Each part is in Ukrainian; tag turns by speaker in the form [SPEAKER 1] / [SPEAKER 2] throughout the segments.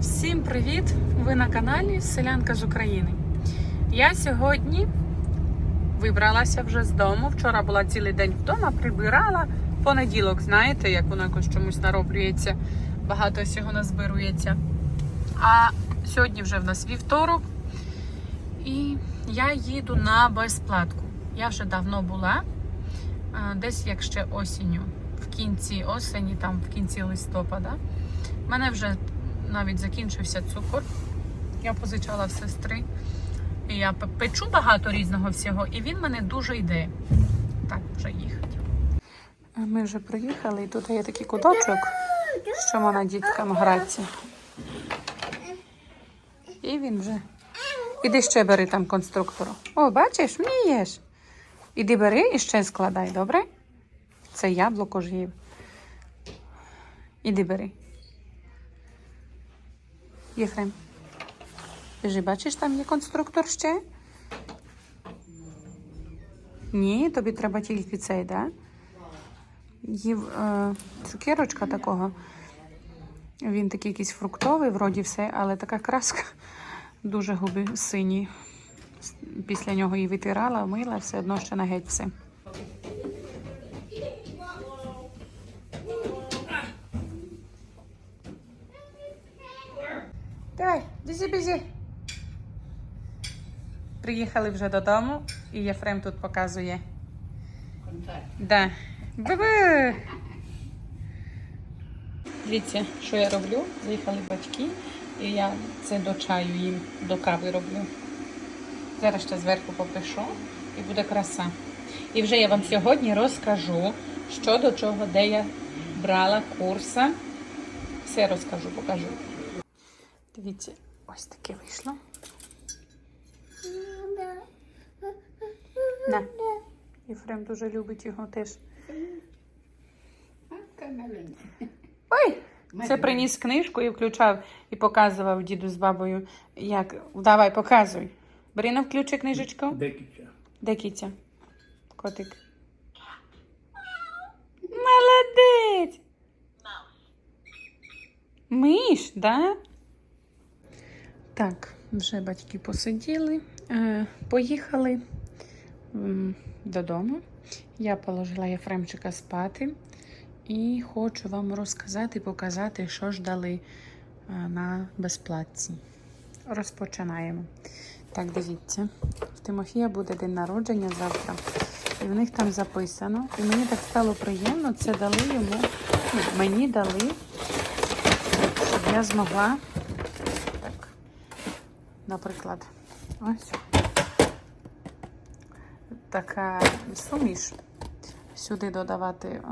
[SPEAKER 1] Всім привіт! Ви на каналі Селянка з України. Я сьогодні вибралася вже з дому. Вчора була цілий день вдома, прибирала. Понеділок, знаєте, як воно якось чомусь нароблюється, багато всього назбирується. А сьогодні вже в нас вівторок, і я їду на безплатку. Я вже давно була, десь як ще осінню, в кінці осені, там в кінці листопада. У мене вже навіть закінчився цукор. Я позичала в сестри. І я печу багато різного всього, і він мене дуже йде. Так, вже їхати. Ми вже приїхали, і тут є такий куточок, що можна діткам гратися. І він вже. Іди ще бери там конструктору. О, бачиш, вмієш. Іди бери і ще складай, добре? Це яблуко ж. Іди бери. Єфрем. Біжи, бачиш, там є конструктор ще? Ні, тобі треба тільки цей, да? Їв е, цукерочка такого. Він такий якийсь фруктовий, вроді все, але така краска дуже губи сині. Після нього її витирала, мила, все одно ще на геть все. Біжи. Приїхали вже додому, і Єфрем тут показує. Да. Бу-бу! Дивіться, що я роблю. Заїхали батьки, і я це до чаю їм, до кави роблю. Зараз ще зверху попишу і буде краса. І вже я вам сьогодні розкажу, що до чого, де я брала курса. Все розкажу, покажу. Дивіться, ось таке вийшло. На. Єфрем дуже любить його теж. Ой! Це приніс книжку і включав і показував діду з бабою, як. Давай, показуй. Бери на включи книжечку. Де кітя? Котик. Молодець! Миш, да? Так, вже батьки посиділи, е, поїхали додому. Я положила Єфремчика спати і хочу вам розказати, показати, що ж дали е, на безплатці. Розпочинаємо. Так, дивіться, в Тимофія буде день народження завтра. І в них там записано. І мені так стало приємно, це дали йому, мені дали, щоб я змогла, наприклад, ось така суміш. Сюди додавати е,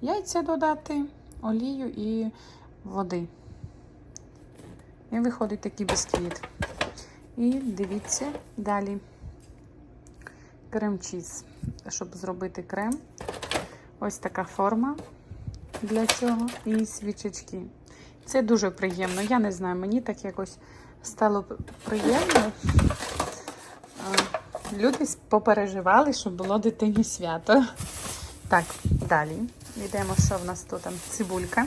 [SPEAKER 1] яйця додати, олію і води. І виходить такий бісквіт. І дивіться далі крем-чіз. Щоб зробити крем. Ось така форма для цього. І свічечки. Це дуже приємно. Я не знаю, мені так якось стало приємно. Люди попереживали, щоб було дитині свято. Так, далі. Йдемо, що в нас тут там цибулька.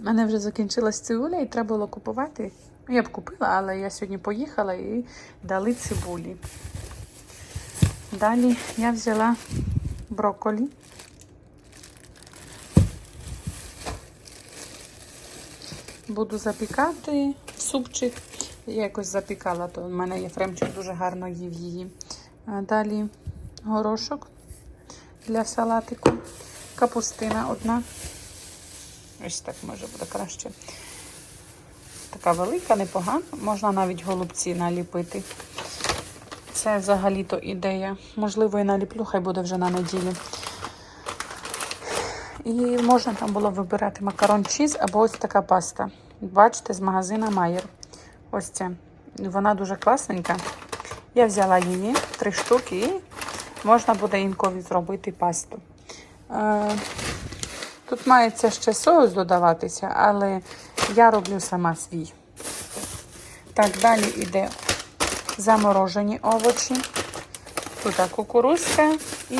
[SPEAKER 1] У мене вже закінчилась цибуля і треба було купувати. Я б купила, але я сьогодні поїхала і дали цибулі. Далі я взяла брокколі. Буду запікати супчик. Я якось запікала, то в мене Єфремчик дуже гарно їв її. Далі горошок для салатику. Капустина одна. Ось так може буде краще. Така велика, непогана. Можна навіть голубці наліпити. Це взагалі-то ідея. Можливо, і наліплю, хай буде вже на неділю. І можна там було вибирати макарон чіз або ось така паста. Бачите, з магазина Майер. Ось ця. Вона дуже класненька. Я взяла її три штуки і можна буде інколи зробити пасту. Е, Тут мається ще соус додаватися, але я роблю сама свій. Так, далі йде заморожені овочі. Тут кукурузка і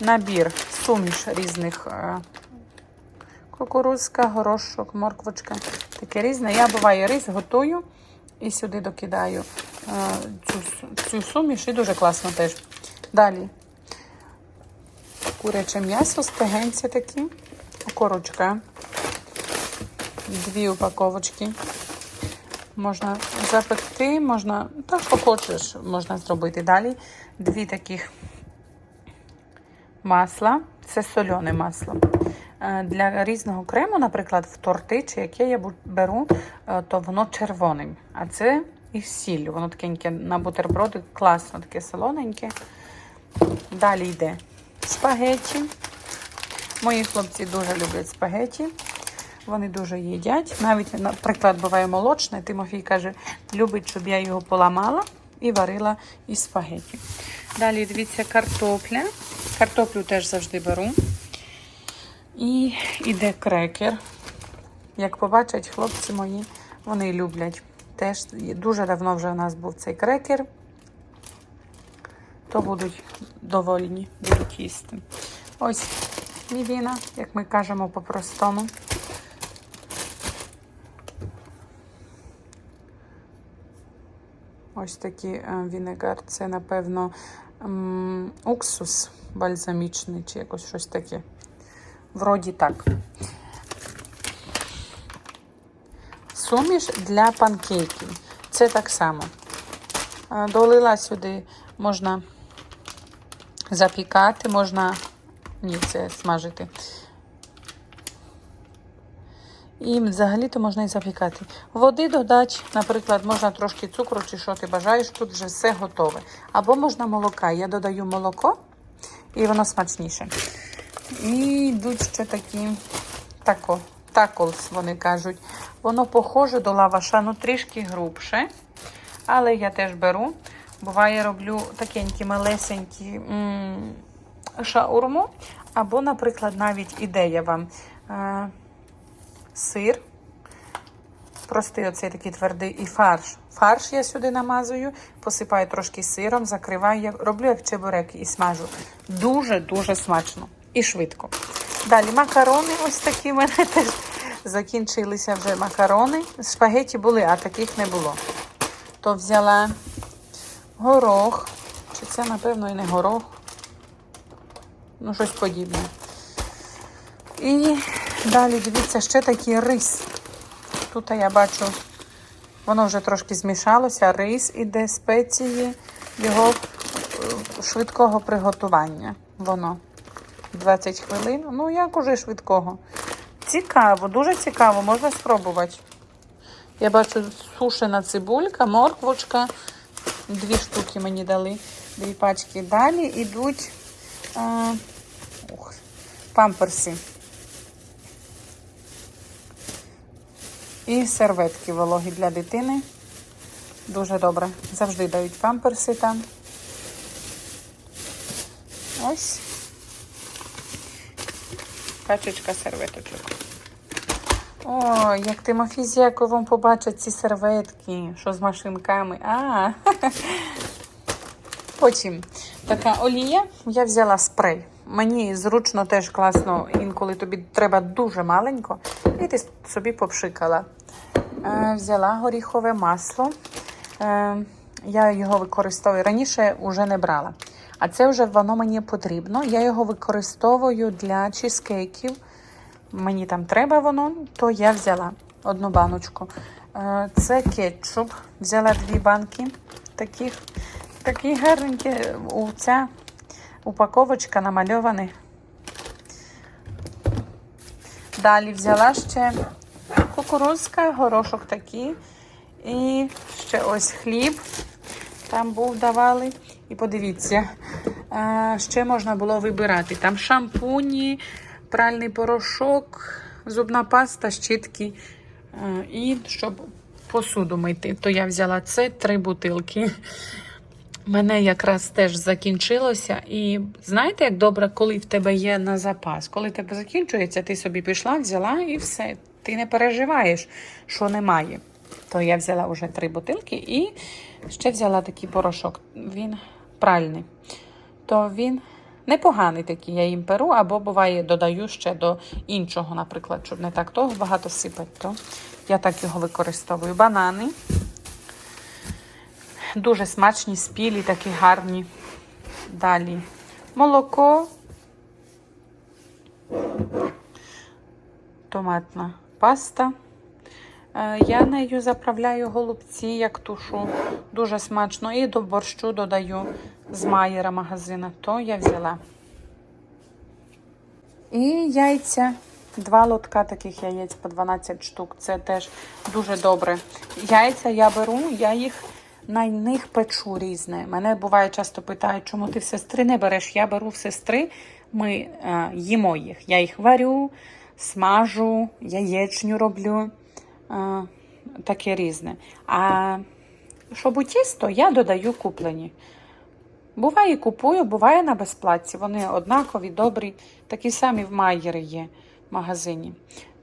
[SPEAKER 1] набір, суміш різних е, кукурузка, горошок, морквочка. Таке різне. Я буває рис готую і сюди докидаю е, цю, цю суміш і дуже класно теж. Далі куряче м'ясо, стегенці такі, окорочка, дві упаковочки. Можна запекти, можна, так що хочеш, можна зробити далі. Дві таких масла, це соляне масло. Е, Для різного крему, наприклад, в торти, чи яке я беру, е, то воно червоним. А це із сіллю. Воно такеньке на бутерброди, класно, таке солоненьке. Далі йде спагетті. Мої хлопці дуже люблять спагетті. Вони дуже їдять. Навіть, наприклад, буває молочне. Тимофій каже, любить, щоб я його поламала і варила із спагетті. Далі дивіться картопля. Картоплю теж завжди беру. І йде крекер. Як побачать хлопці мої, вони люблять. Теж дуже давно вже у нас був цей крекер. То будуть довольні, будуть їсти. Ось мівіна, як ми кажемо по-простому. Ось такий е, вінегар. Це, напевно, уксус бальзамічний чи якось щось таке. Вроді так. Суміш для панкейків. Це так само. Долила сюди, можна запікати, можна. Ні, це смажити. І взагалі-то можна і запікати. Води додати, наприклад, можна трошки цукру чи що ти бажаєш, тут вже все готове. Або можна молока. Я додаю молоко, і воно смачніше. І йдуть ще такі тако, таколс, вони кажуть. Воно похоже до лаваша, ну трішки грубше. Але я теж беру. Буває, роблю такенькі малесенькі м, шаурму. Або, наприклад, навіть ідея вам. Сир. Простий оцей такий твердий і фарш. Фарш я сюди намазую, посипаю трошки сиром, закриваю, як- роблю як чебурек і смажу. Дуже-дуже смачно і швидко. Далі макарони ось такі в мене теж закінчилися вже макарони. Шпагеті були, а таких не було. То взяла горох. Чи це, напевно, і не горох? Ну, щось подібне. І далі дивіться, ще такий рис. Тут я бачу, воно вже трошки змішалося. Рис іде спеції його е, швидкого приготування. Воно 20 хвилин. Ну, як уже швидкого. Цікаво, дуже цікаво, можна спробувати. Я бачу сушена цибулька, морквочка. Дві штуки мені дали, дві пачки. Далі йдуть ух, памперси. І серветки вологі для дитини. Дуже добре. Завжди дають памперси там. Ось. Пачечка серветочок. О, як Тимофій з Яковом побачать ці серветки, що з машинками. А, Потім така олія. Я взяла спрей. Мені зручно теж класно, інколи тобі треба дуже маленько, і ти собі попшикала. Е, взяла горіхове масло. Е, я його використовую. Раніше вже не брала. А це вже воно мені потрібно. Я його використовую для чизкейків. Мені там треба воно, то я взяла одну баночку. Е, Це кетчуп. Взяла дві банки таких. Такі гарненькі. У ця упаковочка намальована. Далі взяла ще кукурузка, горошок такий. І ще ось хліб. Там був давали. І подивіться, е, ще можна було вибирати. Там шампуні, пральний порошок, зубна паста, щітки. е, І щоб посуду мити. То я взяла це три бутилки. Мене якраз теж закінчилося. І знаєте, як добре, коли в тебе є на запас. Коли тебе закінчується, ти собі пішла, взяла і все. Ти не переживаєш, що немає. То я взяла вже три бутилки і ще взяла такий порошок. Він пральний. То він Непоганий такий, я їм перу, або буває додаю ще до іншого, наприклад, щоб не так того багато сипати, то я так його використовую. Банани. Дуже смачні, спілі, такі гарні. Далі молоко, томатна паста. Е, Я нею заправляю голубці, як тушу. Дуже смачно. І до борщу додаю з майера магазина. То я взяла. І яйця. Два лотка таких яєць по 12 штук. Це теж дуже добре. Яйця я беру, я їх на них печу різне. Мене буває часто питають, чому ти в сестри не береш. Я беру в сестри, ми е, їмо їх. Я їх варю, смажу, яєчню роблю. Е, таке різне. А щоб у тісто, я додаю куплені. Буває, купую, буває на безплатці. Вони однакові, добрі, такі самі в Майєрі є в магазині.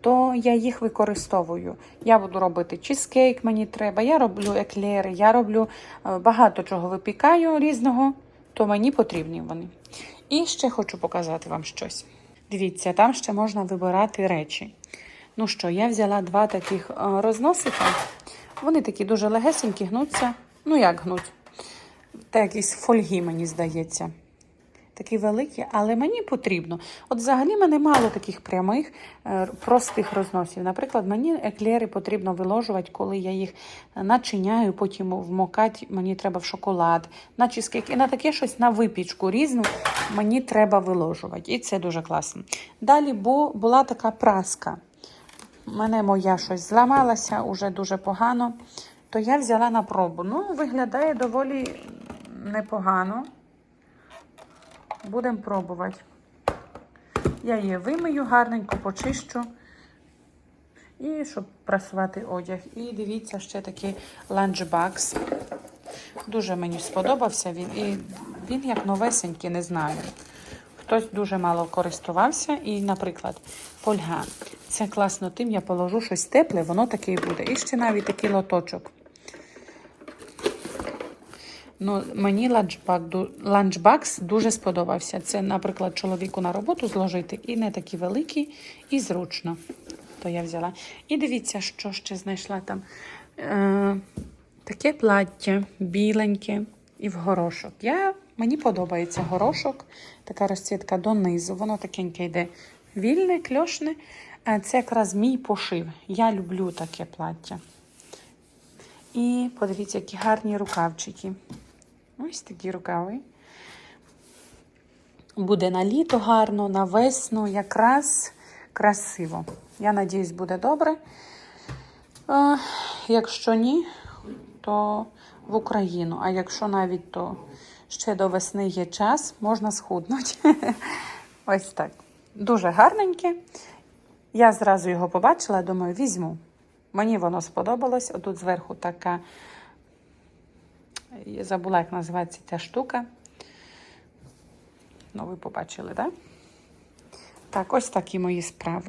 [SPEAKER 1] То я їх використовую. Я буду робити чизкейк, мені треба, я роблю еклери, я роблю е, багато чого випікаю різного, то мені потрібні вони. І ще хочу показати вам щось. Дивіться, там ще можна вибирати речі. Ну що, я взяла два таких е, розносика. Вони такі дуже легесенькі, гнуться. Ну як гнуть? Та якісь фольги, мені здається. Такі великі, але мені потрібно. От взагалі мене мало таких прямих, е, простих розносів. Наприклад, мені еклери потрібно виложувати, коли я їх начиняю, потім вмокати, мені треба в шоколад, на чизкейк. І на таке щось на випічку різну мені треба виложувати. І це дуже класно. Далі бу- була така праска. Мене моя щось зламалася, уже дуже погано. То я взяла на пробу. Ну, виглядає доволі непогано. Будемо пробувати. Я її вимию, гарненько почищу. І щоб прасувати одяг. І дивіться, ще такий ланчбакс. Дуже мені сподобався він. І він як новесенький, не знаю. Хтось дуже мало користувався. І, наприклад, фольга. Це класно тим, я положу щось тепле, воно таке і буде. І ще навіть такий лоточок. Ну, мені ланчбак, ланчбакс дуже сподобався. Це, наприклад, чоловіку на роботу зложити і не такі великі, і зручно. То я взяла. І дивіться, що ще знайшла там. Е, таке плаття біленьке і в горошок. Я, мені подобається горошок, така розцвітка донизу. Воно такеньке йде вільне, кльошне. Е, Це якраз мій пошив. Я люблю таке плаття. І подивіться, які гарні рукавчики. Ось такі рукави. Буде на літо гарно, на весну, якраз красиво. Я надіюсь, буде добре. А, якщо ні, то в Україну. А якщо навіть то ще до весни є час, можна схуднути. Ось так. Дуже гарненьке. Я зразу його побачила, думаю, візьму. Мені воно сподобалось. Отут зверху така, я забула, як називається ця штука. Ну, ви побачили, так? Да? Так, ось такі мої справи.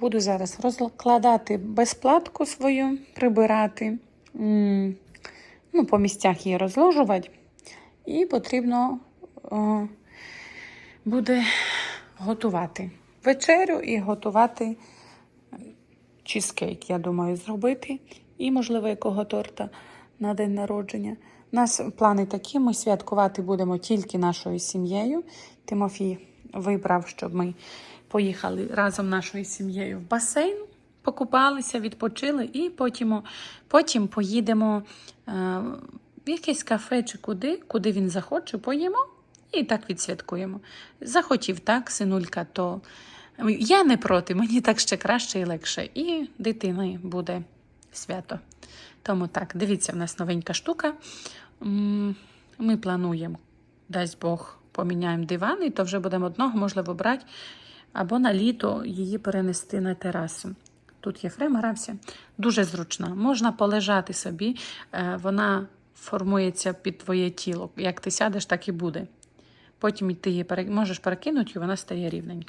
[SPEAKER 1] Буду зараз розкладати безплатку свою, прибирати. Ну, по місцях її розложувати. І потрібно о, буде готувати вечерю і готувати чізкейк, я думаю, зробити. І, можливо, якого торта на день народження. У нас плани такі: ми святкувати будемо тільки нашою сім'єю. Тимофій вибрав, щоб ми поїхали разом нашою сім'єю в басейн, покупалися, відпочили, і потім, потім поїдемо е, в якесь кафе чи куди, куди він захоче, поїмо і так відсвяткуємо. Захотів так, синулька, то я не проти, мені так ще краще і легше. І дитини буде свято. Тому так, дивіться, в нас новенька штука. Ми плануємо, дасть Бог, поміняємо диван, і то вже будемо одного, можливо, брати, або на літо її перенести на терасу. Тут Єфрем грався. Дуже зручна. Можна полежати собі, е, вона формується під твоє тіло. Як ти сядеш, так і буде. Потім ти її можеш перекинути, і вона стає рівненька.